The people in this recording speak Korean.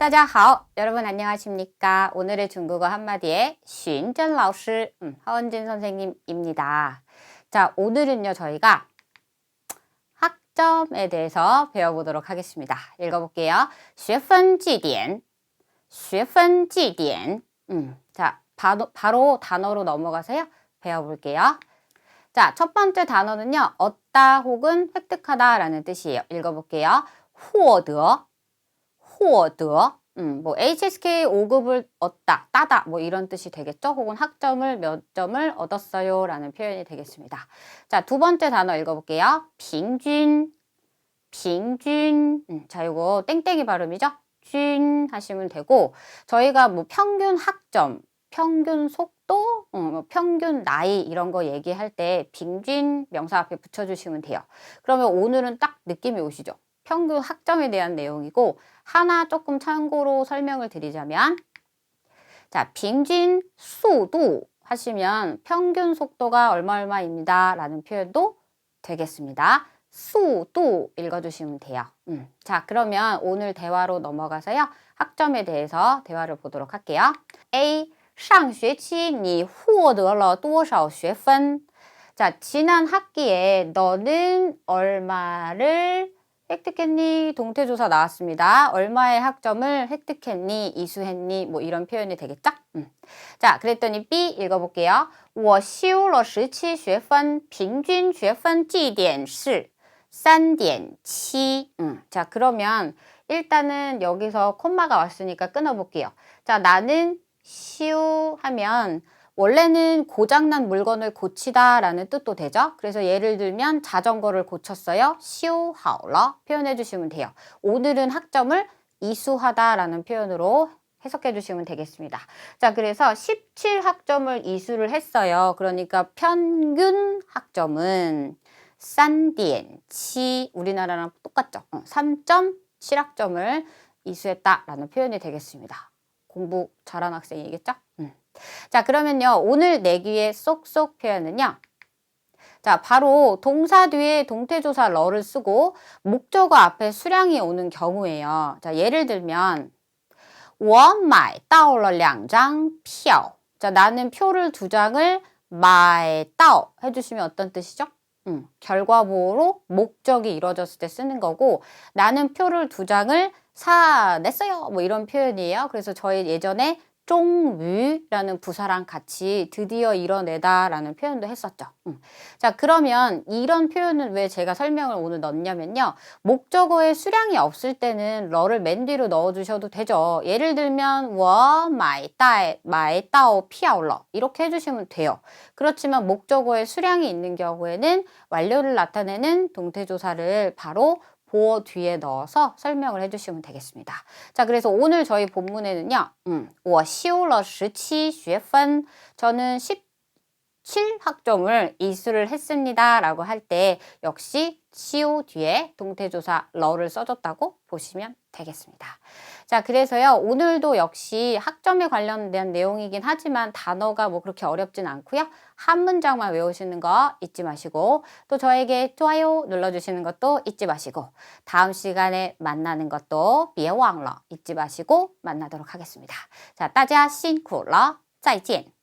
大家好. 여러분 안녕하십니까? 오늘의 중국어 한마디의 쉰전 라오스 음, 하원진 선생님입니다. 자, 오늘은요 저희가 학점에 대해서 배워보도록 하겠습니다. 읽어볼게요. 学分记点,学分记点. 음, 자, 바로, 바로 단어로 넘어가서요 배워볼게요. 자, 첫 번째 단어는요 얻다 혹은 획득하다라는 뜻이에요. 읽어볼게요. 获得 获得 음, 뭐 HSK 5급을 얻다, 따다 뭐 이런 뜻이 되겠죠? 혹은 학점을 몇 점을 얻었어요 라는 표현이 되겠습니다. 자, 두 번째 단어 읽어볼게요. 빙준, 빙준. 음, 자, 이거 땡땡이 발음이죠? 준 하시면 되고 저희가 뭐 평균 학점, 평균 속도, 음, 뭐 평균 나이 이런 거 얘기할 때 빙준 명사 앞에 붙여주시면 돼요. 그러면 오늘은 딱 느낌이 오시죠? 평균 학점에 대한 내용이고 하나 조금 참고로 설명을 드리자면 자, 빙진 수도 하시면 평균 속도가 얼마 얼마입니다. 라는 표현도 되겠습니다. 수도 읽어주시면 돼요. 음. 자, 그러면 오늘 대화로 넘어가서요. 학점에 대해서 대화를 보도록 할게요. A. 上学期你获得了多少学分? 자, 지난 학기에 너는 얼마를 획득했니? 동태조사 나왔습니다. 얼마의 학점을 획득했니? 이수했니? 뭐 이런 표현이 되겠죠? 음. 자, 그랬더니 B 읽어볼게요. 我修了17学分,平均学分计点是3.7. 음. 자, 그러면 일단은 여기서 콤마가 왔으니까 끊어볼게요. 자, 나는 시우 하면 원래는 고장난 물건을 고치다 라는 뜻도 되죠. 그래서 예를 들면 자전거를 고쳤어요. 시우하오러 표현해 주시면 돼요. 오늘은 학점을 이수하다 라는 표현으로 해석해 주시면 되겠습니다. 자, 그래서 17학점을 이수를 했어요. 그러니까 평균 학점은 3.7 우리나라랑 똑같죠. 3.7학점을 이수했다라는 표현이 되겠습니다. 공부 잘한 학생이겠죠? 음. 자, 그러면요. 오늘 내기의 쏙쏙 표현은요. 자, 바로 동사 뒤에 동태조사 러를 쓰고 목적어 앞에 수량이 오는 경우에요. 자, 예를 들면 我买到了两张票. 자, 나는 표를 두 장을 买到 해주시면 어떤 뜻이죠? 음, 결과보로 목적이 이루어졌을 때 쓰는 거고 나는 표를 두 장을 사냈어요. 뭐 이런 표현이에요. 그래서 저희 예전에 쫑위라는 부사랑 같이 드디어 이뤄내다라는 표현도 했었죠. 음. 자 그러면 이런 표현은 왜 제가 설명을 오늘 넣냐면요. 목적어의 수량이 없을 때는 러를 맨 뒤로 넣어주셔도 되죠. 예를 들면 워 마이 따에 마이 따오 피아올러 이렇게 해주시면 돼요. 그렇지만 목적어의 수량이 있는 경우에는 완료를 나타내는 동태조사를 바로 보어 뒤에 넣어서 설명을 해주시면 되겠습니다. 자, 그래서 오늘 저희 본문에는요, 음, 我修了17学分 저는 17학점을 이수를 했습니다. 라고 할 때 역시 시오 뒤에 동태조사 러를 써줬다고 보시면 되겠습니다. 자, 그래서요, 오늘도 역시 학점에 관련된 내용이긴 하지만 단어가 뭐 그렇게 어렵진 않고요. 한 문장만 외우시는 거 잊지 마시고, 또 저에게 좋아요 눌러주시는 것도 잊지 마시고, 다음 시간에 만나는 것도 别忘了 잊지 마시고 만나도록 하겠습니다. 자, 大家辛苦了,再见.